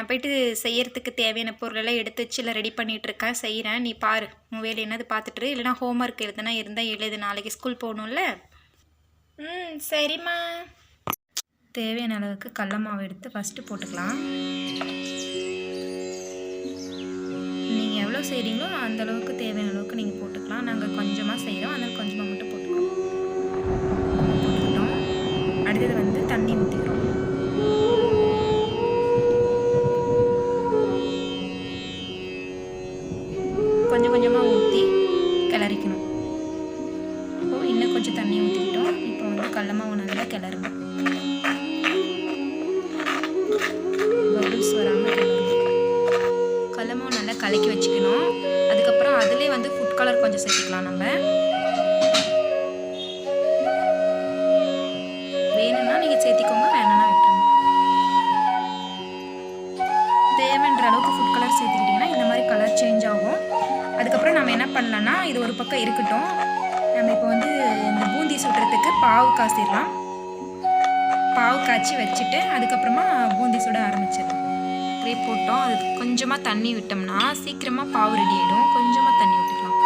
நான் போயிட்டு செய்யறதுக்கு தேவையான பொருளெல்லாம் எடுத்து வச்சு இல்லை ரெடி பண்ணிகிட்ருக்கேன் செய்கிறேன் நீ பாரு. உன் வேலை என்னது பார்த்துட்டு இல்லைனா ஹோம்ஒர்க் எழுதுனா இருந்தால் எழுது. நாளைக்கு ஸ்கூல் போகணும்ல? ம் சரிம்மா. தேவையான அளவுக்கு கடல மாவு எடுத்து ஃபஸ்ட்டு போட்டுக்கலாம். நீங்கள் எவ்வளோ செய்கிறீங்களோ அந்த அளவுக்கு தேவையான அளவுக்கு நீங்கள் போட்டுக்கலாம். நாங்கள் கொஞ்சமாக செய்கிறோம் அதனால் கொஞ்சமாக மட்டும் போட்டுக்கிறோம். போட்டுக்கிட்டோம். அடுத்தது வந்து தண்ணி ஊற்றிக்கிறோம் இப்போ வந்து கடல மாவு நல்லா வராமல் நல்லா கலக்கி வச்சுக்கணும். அதுக்கப்புறம் அதிலே வந்து ஃபுட் கலர் கொஞ்சம் சேர்த்துக்கலாம் நம்ம. வேணும்னா நீங்கள் சேர்த்திக்கோங்க வேணும்னா விட்டுருங்க. தேவைன்ற அளவுக்கு ஃபுட் கலர் சேர்த்துக்கிட்டிங்கன்னா இந்த மாதிரி கலர் சேஞ்ச் ஆகும். அதுக்கப்புறம் நம்ம என்ன பண்ணலன்னா இது ஒரு பக்கம் இருக்கட்டும். நம்ம இப்போ வந்து அந்த பூந்தி சுடுறதுக்கு பாவு காசிடலாம் பாவு காய்ச்சி வச்சுட்டு அதுக்கப்புறமா பூந்தி சுட ஆரம்பிச்சிடலாம். அப்படியே போட்டோம். அது கொஞ்சமாக தண்ணி விட்டோம்னா சீக்கிரமாக பாவு ரெடி ஆகிடும் கொஞ்சமாக தண்ணி விட்டுக்கலாம்.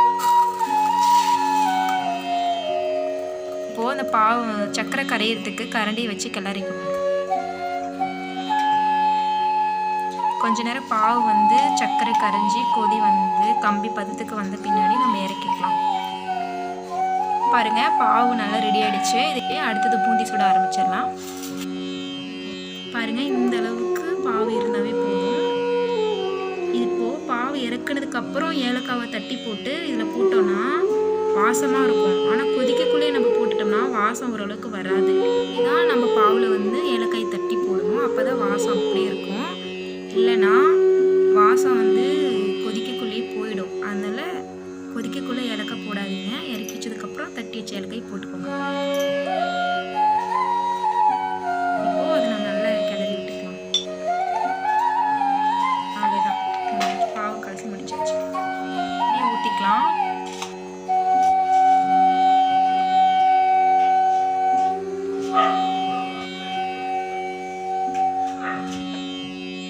இப்போது அந்த பாவு சக்கரை கரையிறதுக்கு கரண்டி வச்சு கிளறிக்கணும் கொஞ்ச நேரம் பாவு வந்து சர்க்கரை கரைஞ்சி கொதி வந்து கம்பி பதத்துக்கு வந்த பின்னாடி நம்ம இறக்கி பாருங்க பாவு நல்லா ரெடி ஆயிடுச்சு. இதுக்கே அடுத்தது பூந்தி சுட ஆரம்பிச்சிடலாம். பாருங்க இந்த அளவுக்கு பாவு இருந்தாவே போதும். இப்போ பாவு இறக்குனதுக்கு அப்புறம் ஏலக்காவை தட்டி போட்டு இதில் போட்டோம்னா வாசமாக இருக்கும். ஆனால் கொதிக்கக்குள்ளேயே நம்ம போட்டுட்டோம்னா வாசம் ஓரளவுக்கு வராது. இதான் நம்ம பாவில் வந்து ஏலக்காய் எண்ணெய்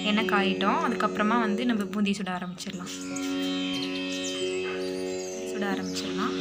எண்ணெய் காயிட்டோம் அதுக்கப்புறமா வந்து நம்ம பூந்தி சுட ஆரம்பிச்சிடலாம். சுட ஆரம்பிச்சிடலாம்.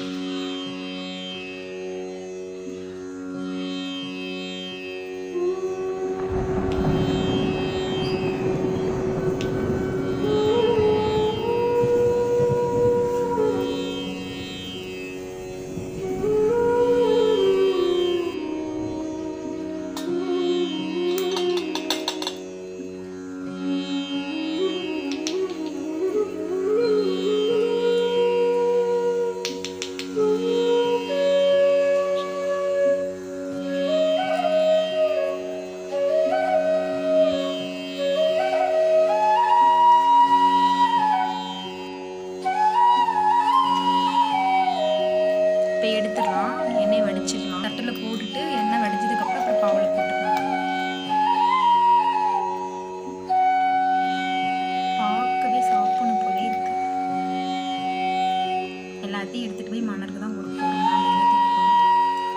எல்லாத்தையும் எடுத்துகிட்டு போய் மணருக்கு தான் கொடுப்போம்.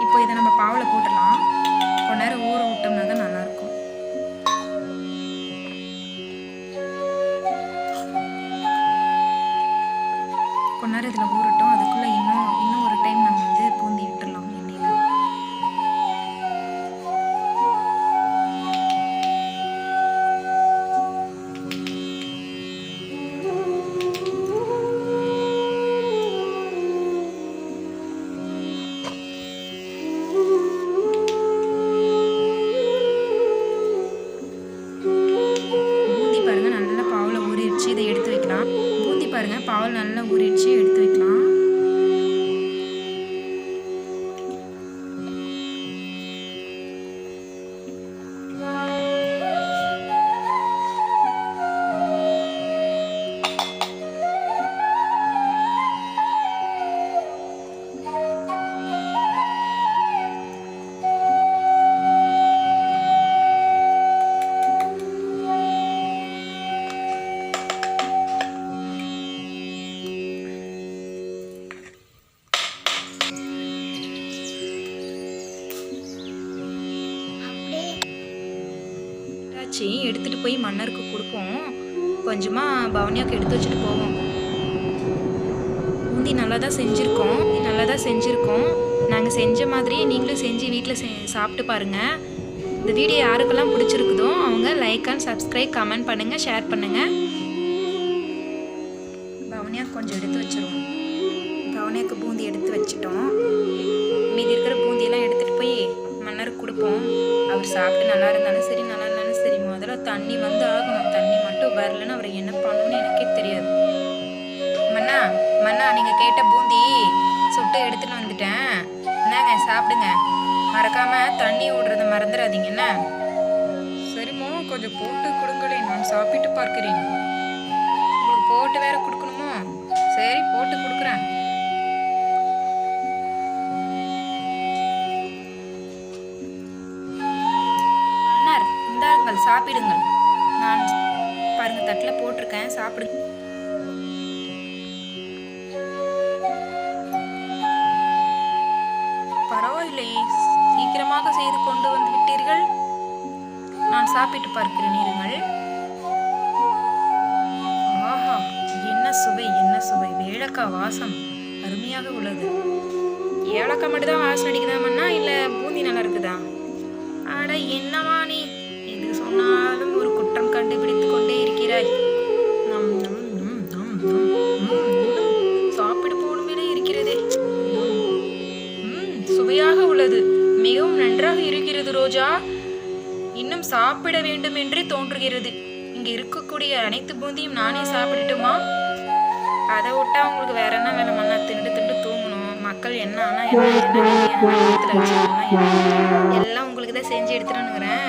இப்போ இதை நம்ம பாவில் போட்டுடலாம். கொஞ்ச நேரம் ஊற விட்டோம்னா தான் நல்லாயிருக்கும் பூந்தி நல்லா ஊறிடுச்சு எடுத்து வைக்கலாம் மன்னருக்கு கொடுப்போம். கொஞ்சமாக பவனியாவுக்கு எடுத்து வச்சுட்டு போவோம். பூந்தி நல்லா தான் செஞ்சுருக்கோம். நல்லா தான் செஞ்சுருக்கோம். நாங்கள் செஞ்ச மாதிரியே நீங்களும் செஞ்சு வீட்டில் செ சாப்பிட்டு பாருங்கள் இந்த வீடியோ யாருக்கெல்லாம் பிடிச்சிருக்குதோ அவங்க லைக் அண்ட் சப்ஸ்கிரைப் கமெண்ட் பண்ணுங்கள் ஷேர் பண்ணுங்கள் தண்ணி வந்து ஆகணும். தண்ணி மட்டும் வரலன்னு அவர் என்ன பண்ணணும்னு எனக்கே தெரியாது. மன்னா மன்னா நீங்கள் கேட்ட பூந்தி சுட்டு எடுத்துட்டு வந்துட்டேன். என்னங்க சாப்பிடுங்க. மறக்காம தண்ணி விடுறத மறந்துடாதீங்க என்ன? சரிம்மா கொஞ்சம் போட்டு கொடுங்களேன். நான் சாப்பிட்டு பார்க்கிறேன். உங்களுக்கு போட்டு வேற கொடுக்கணுமோ? சரி போட்டு கொடுக்குறேன். சாப்பிடுங்கள். நான் பாருங்க தட்டில் போட்டிருக்கேன் சாப்பிடுங்க. பரவாயில்லையே சீக்கிரமாக செய்து கொண்டு வந்து விட்டீர்கள். நான் சாப்பிட்டு பார்க்கிறேன் இருங்கள். ஆஹா என்ன சுவை என்ன சுவை. வேளக்காய் வாசம். அருமையாக உள்ளது. ஏலக்காய் மட்டும் தான் வாசம் அடிக்குதாமண்ணா? இல்லை பூந்தி நல்லா இருக்குதா? அட என்னவா நீ? சொன்னாலும் ஒரு குற்றம் கண்டுபிடித்து கொண்டே இருக்கிறாய் நம் நம் நம் நம் நம் சாப்பிட போடுமே இருக்கிறதே ம், சுவையாக உள்ளது மிகவும் நன்றாக இருக்கிறது ரோஜா இன்னும் சாப்பிட வேண்டும் என்றே தோன்றுகிறது இங்க இருக்கக்கூடிய அனைத்து பூந்தியும் நானே சாப்பிடட்டுமா அதை விட்டா உங்களுக்கு வேற என்ன வேலை மண்ணா திண்டு திண்டு தூங்கணும் மக்கள் என்ன ஆனா என்ன என்ன? எல்லாம் உங்களுக்கு தான் செஞ்சு எடுத்துட்டுங்கிறேன்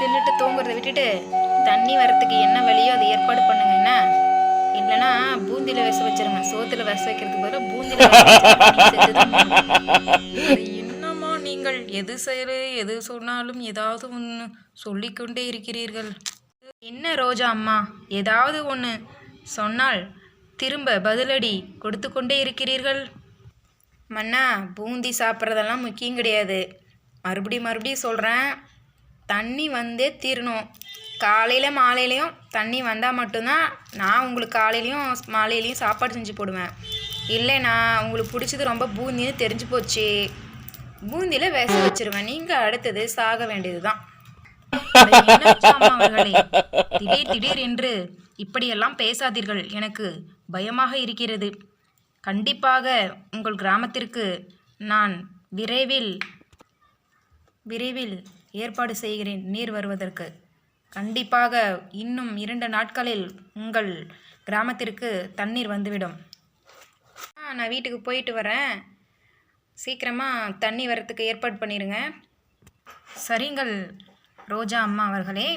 தின்னுட்டு தூங்குறத விட்டுட்டு தண்ணி வரத்துக்கு என்ன வழியோ அதை ஏற்பாடு பண்ணுங்க என்ன? இல்லைன்னா பூந்தியில விச வச்சிருங்க. சோத்துல விச வைக்கிறதுக்கு பதிலாக. அட, என்னம்மா நீங்கள்? எது செய்யற எது சொன்னாலும் ஏதாவது ஒன்று சொல்லிக்கொண்டே இருக்கிறீர்கள். என்ன ரோஜா அம்மா? ஏதாவது ஒன்று சொன்னால் திரும்ப பதிலடி கொடுத்து கொண்டே இருக்கிறீர்கள். மன்னா பூந்தி சாப்பிட்றதெல்லாம் முக்கியம் கிடையாது. மறுபடியும் மறுபடியும் சொல்கிறேன் தண்ணி வந்தே தீரணும். காலையில் மாலையிலையும் தண்ணி வந்தால் மட்டும்தான் நான் உங்களுக்கு காலையிலையும் மாலையிலையும் சாப்பாடு செஞ்சு போடுவேன். இல்லை நான் உங்களுக்கு பிடிச்சது ரொம்ப பூந்தின்னு தெரிஞ்சு போச்சு. பூந்தியில் விச வச்சிருவேன். நீங்கள் அடுத்தது சாக வேண்டியது தான் திடீர் திடீர் என்று இப்படியெல்லாம் பேசாதீர்கள். எனக்கு பயமாக இருக்கிறது. கண்டிப்பாக உங்கள் கிராமத்திற்கு நான் விரைவில் விரைவில் ஏற்பாடு செய்கிறேன். நீர் வருவதற்கு. கண்டிப்பாக இன்னும் இரண்டு நாட்களில் உங்கள் கிராமத்திற்கு தண்ணீர் வந்துவிடும். ஆ நான் வீட்டுக்கு போயிட்டு வரேன். சீக்கிரமாக தண்ணி வரத்துக்கு ஏற்பாடு பண்ணிடுங்க சரிங்கள் ரோஜா அம்மா அவர்களே.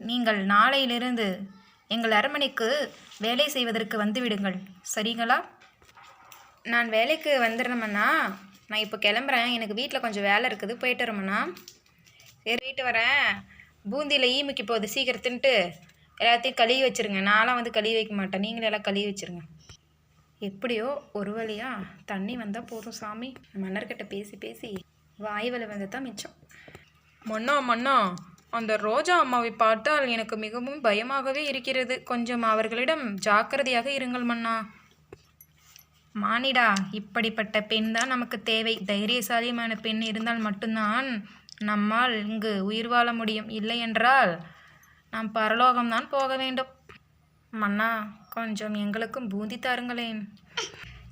நீங்கள் நாளையிலிருந்து எங்கள் அரண்மனைக்கு வேலை செய்வதற்கு வந்துவிடுங்கள். சரிங்களா? நான் வேலைக்கு வந்துடுறேம்மண்ணா நான் இப்போ கிளம்புறேன். எனக்கு வீட்டில் கொஞ்சம் வேலை இருக்குது. போயிட்டு வரேம்மண்ணா சரி வீட்டு வரேன். பூந்தியில் ஈமுக்கு போகுது சீக்கிரத்துன்ட்டு எல்லாத்தையும் கழுவி வச்சிருங்க. நான்லாம் வந்து கழுவி வைக்க மாட்டேன். நீங்களே எல்லாம் கழுவி வச்சிருங்க. எப்படியோ ஒரு வழியா தண்ணி வந்தால் போதும் சாமி. மன்னர்கிட்ட பேசி பேசி வாய் வந்து தான் மிச்சம். மன்னா மன்னா அந்த ரோஜா அம்மாவை பார்த்தால் எனக்கு மிகவும் பயமாகவே இருக்கிறது. கொஞ்சம் அவர்களிடம் ஜாக்கிரதையாக இருங்கள் மன்னா. மானிடா இப்படிப்பட்ட பெண் தான் நமக்கு தேவை. தைரியசாலியமான பெண் இருந்தால் மட்டும்தான் நம்மால் இங்கு உயிர் வாழ முடியும். இல்லை என்றால் நாம் பரலோகம்தான் போக வேண்டும். மன்னா கொஞ்சம் எங்களுக்கும் பூந்தி தாருங்களேன்.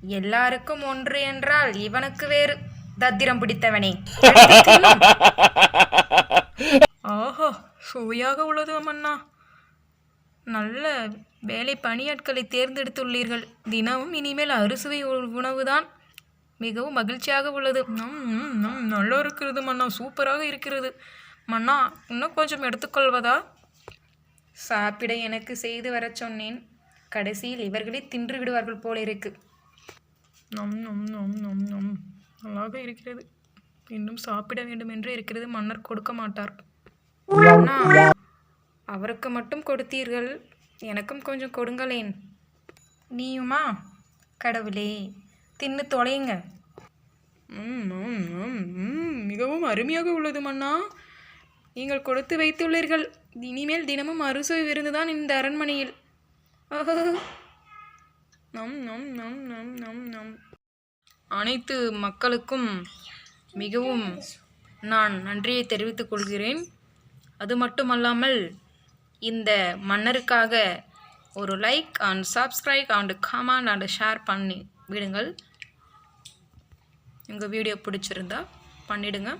எல்லாருக்கும் ஒன்று என்றால் இவனுக்கு வேறு. தத்திரம் பிடித்தவனே. ஆஹா சுவையாக உள்ளது மன்னா. நல்ல வேலை பணியாட்களை தேர்ந்தெடுத்துள்ளீர்கள். தினமும் இனிமேல் அறுசுவை உணவு தான் மிகவும் மகிழ்ச்சியாக உள்ளது. நம் நம் நல்லா இருக்கிறது மன்னா சூப்பராக இருக்கிறது. மன்னா இன்னும் கொஞ்சம் எடுத்துக்கொள்வதா? சாப்பிட எனக்கு செய்து வரச் சொன்னேன். கடைசியில் இவர்களே தின்று விடுவார்கள் போல இருக்கு. நம் நம் நம் நம் நம். நல்லாக இருக்கிறது. இன்னும் சாப்பிட வேண்டும் என்று இருக்கிறது மன்னர் கொடுக்க மாட்டார். அண்ணா அவருக்கு மட்டும் கொடுத்தீர்கள். எனக்கும் கொஞ்சம் கொடுங்களேன். நீயுமா? கடவுளே தின்னு தொலையுங்க. மிகவும் அருமையாக உள்ளது மன்னா. நீங்கள் கொடுத்து வைத்துள்ளீர்கள். இனிமேல் தினமும் அறுசுவை விருந்துதான் இந்த அரண்மனையில். நம் நம் நம் நம் நம் நம். அனைத்து மக்களுக்கும் மிகவும் நான் நன்றியை தெரிவித்துக் கொள்கிறேன். அது மட்டுமல்லாமல் இந்த மன்னருக்காக ஒரு like and subscribe and comment and share பண்ணி விடுங்கள். உங்கள் வீடியோ பிடிச்சிருந்தா பண்ணிடுங்க.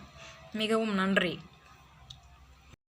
மிகவும் நன்றி.